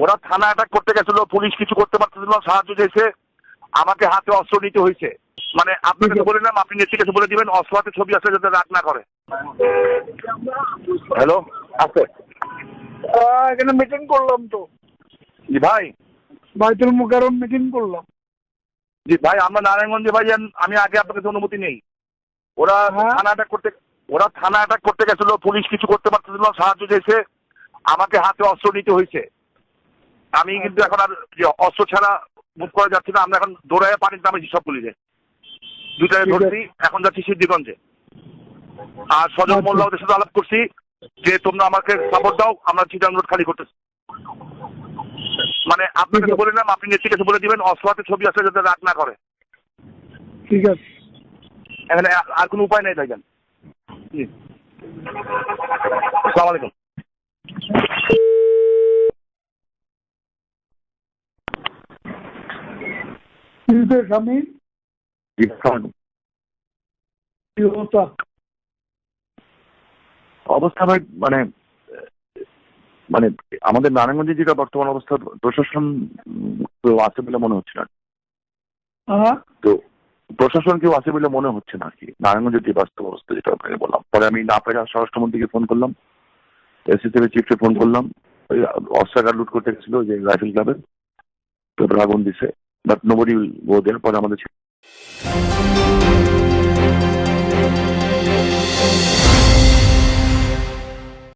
ওরা থানা অ্যাটাক করতে গেছিল পুলিশ কিছু করতে পারতেছিল না সাহায্য চাইছে। আমাকে হাতে অস্ত্র নিতে হয়েছে। মানে আপনি বলে নাম আপনি নেত্রী কাছে বলে দিবেন অস্ত্র হাতে ছবি আছে যাতে রাগ না করে। হ্যালো? আছে। এখানে মিটিং করলাম তো। জি ভাই। বাইতুল মুকাররম মিটিং করলাম। জি ভাই আমরা নারায়ণগঞ্জে ভাই আমি আগে আপনার কাছে অনুমতি নেই। ওরা হ্যাঁ? থানা অ্যাটাক করতে ওরা থানা অ্যাটাক করতে গেছিল পুলিশ কিছু করতে পারতেছিল না সাহায্য চাইছে। আমাকে হাতে অস্ত্র নিতে হয়েছে। আমি কিন্তু এখন আর যে অস্ত্র ছাড়া মুভ করা যাচ্ছে না। আমরা এখন দৌড়ায় পানির নামেছি সব পুলিশে। আছে। ধরছি এখন যাচ্ছি সিদ্ধিগঞ্জে। আর সজল আচ্ছা। মোল্লা ওদের সাথে আলাপ করছি যে তোমরা আমাকে সাপোর্ট দাও আমরা চিটাং রোড খালি করতেছি। মানে আপনাকে ঠিক তো বলে নাম আপনি নেত্রী কাছে বলে দিবেন অস্ত্র হাতে ছবি আছে যাতে রাগ না করে। ঠিক আছে। এখানে আর- কোনো উপায় নেই ভাইজান। জি। আসসালামু আলাইকুম। জি আসসালামু কি অবস্থা মানে মানে আমাদের নারায়ণগঞ্জে যেটা বর্তমান অবস্থা প্রশাসন কেউ আছে বলে মনে হচ্ছে না। তো প্রশাসন কেউ আছে বলে মনে হচ্ছে না কি। নারায়ণগঞ্জের যে বাস্তব অবস্থা যেটা আপনাকে বললাম। পরে আমি না পেরে স্বরাষ্ট্রমন্ত্রীকে ফোন করলাম। এসিসিবি চিফকে ফোন করলাম। ওই অস্ত্রাগার লুট করতে গেছিল যে রাইফেল ক্লাবের তো আগুন দিছে। বাট নোবডি গো দেয়ার পরে আমাদের